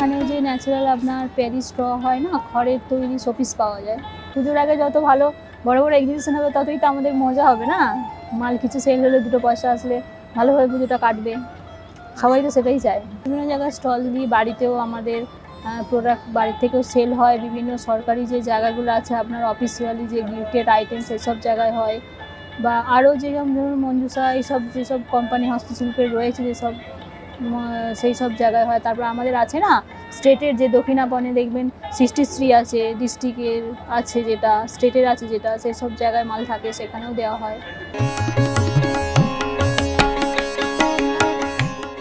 Natural আপনার প্যারি straw হয় না খড়ের তৈরি শোপিস পাওয়া যায়। পুজোর আগে যত ভালো, বড় বড় এক্সিবিশন হবে, ততই তো আমাদের মজা হবে না? মাল কিছু সেল হলে দুটো পয়সা আসলে ভালোভাবে পুজোটা কাটবে। সবাই তো সেটাই চায়। বিভিন্ন জায়গায় স্টল দিয়ে বাড়িতেও আমাদের প্রোডাক্ট বাড়ির থেকেও সেল হয়। বিভিন্ন সরকারি যে জায়গাগুলো আছে, আপনার অফিসিয়ালি যে গিফটেড আইটেম সেসব জায়গায় হয়। বা আরও যেসব ধরুন মঞ্জুসা এইসব যেসব কোম্পানি হস্তশিল্পের রয়েছে যেসব সেই সব জায়গায় হয়। তারপর আমাদের আছে না, স্টেটের যে দক্ষিণাপনে দেখবেন, সৃষ্টিশ্রী আছে, ডিস্ট্রিক্টের আছে যেটা, স্টেটের আছে যেটা, সেই সব জায়গায় মাল থাকে, সেখানেও দেওয়া হয়।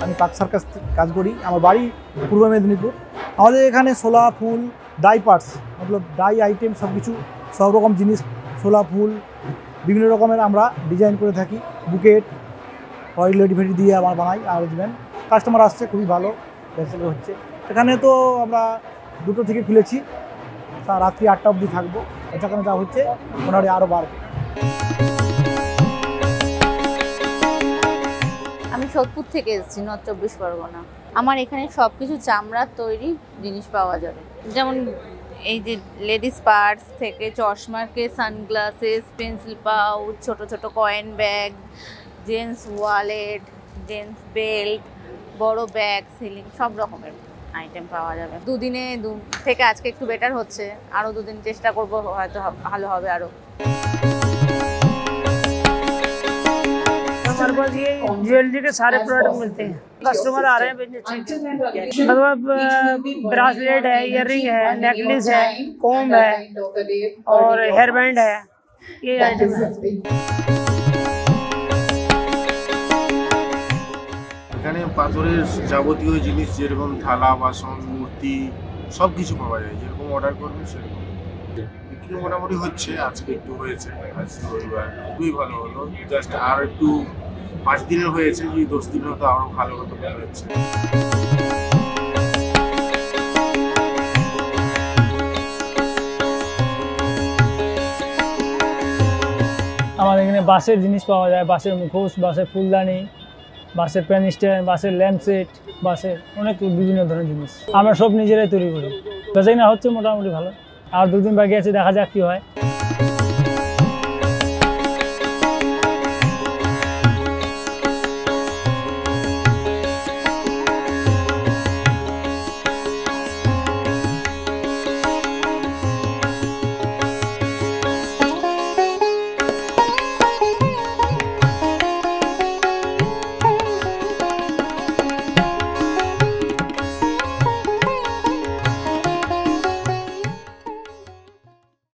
আমি পাক সার্কাস কাজ করি। আমার বাড়ি পূর্ব মেদিনীপুর। আমাদের এখানে সোলা ফুল, ডাই পার্টস, মতলব ডাই আইটেম সব কিছু সব রকম জিনিস সোলা ফুল, বিভিন্ন রকমের আমরা ডিজাইন করে থাকি। বুকেট, অয়েল রেডিমেড দিয়ে আমার বানাই অ্যারেঞ্জমেন্ট কাস্টমার আসছে, খুবই ভালো। বেসেল হচ্ছে। এখানে তো আমরা দুটো থেকে খুলেছি। রাত্রি আটটা অবধি থাকব। এখানে যা হচ্ছে মোটামুটি আরও বাড়বে। আমি সোদপুর থেকে এসেছি, নর্থ চব্বিশ পরগনা। আমার এখানে সব কিছু চামড়ার তৈরি জিনিস পাওয়া যাবে। যেমন এই যে লেডিস পার্টস থেকে চশমাকে, সানগ্লাসেস, পেন্সিল পাউচ, ছোট ছোট coin bag, gents wallet, gents belt বড় ব্যাগ সিলিং সব রকমের আইটেম পাওয়া যাবে দুদিনে দু থেকে আজকে একটু বেটার হচ্ছে আরও দুদিন চেষ্টা করব হয়তো হব- ভালো হবে আরও हमारे पास ये ज्वेलरी के सारे प्रोडक्ट मिलते हैं कस्टमर आ रहे हैं बेचने मतलब ब्रासलेट है इयर है नेकलेस है कोम है और हेयर बैंड है ये आइटम है এখানে পাথরের যাবতীয় জিনিস যেরকম থালা, বাসন, মূর্তি সব কিছু পাওয়া যায়। যেরকম অর্ডার করবে, সেরকম। বিক্রি মোটামুটি হচ্ছে, আজকে একটু হয়েছে। আজ রবিবার। খুবই ভালো হলো। জাস্ট আর একটু পাঁচ দিনের হয়েছে, যদি দশ দিন হতো আরও ভালো হতো মনে হচ্ছে। আমাদের এখানে বাঁশের জিনিস পাওয়া যায়। বাঁশের মুখোশ, বাঁশের ফুলদানি। বাঁশের প্যান স্ট্যান্ড, বাসের ল্যাম্পসেট সেট বাঁশের অনেক বিভিন্ন ধরনের জিনিস। আমরা সব নিজেরাই তৈরি করি। বেচাকিনা হচ্ছে মোটামুটি ভালো। আর দুদিন বাকি আছে, দেখা যাক কী হয়।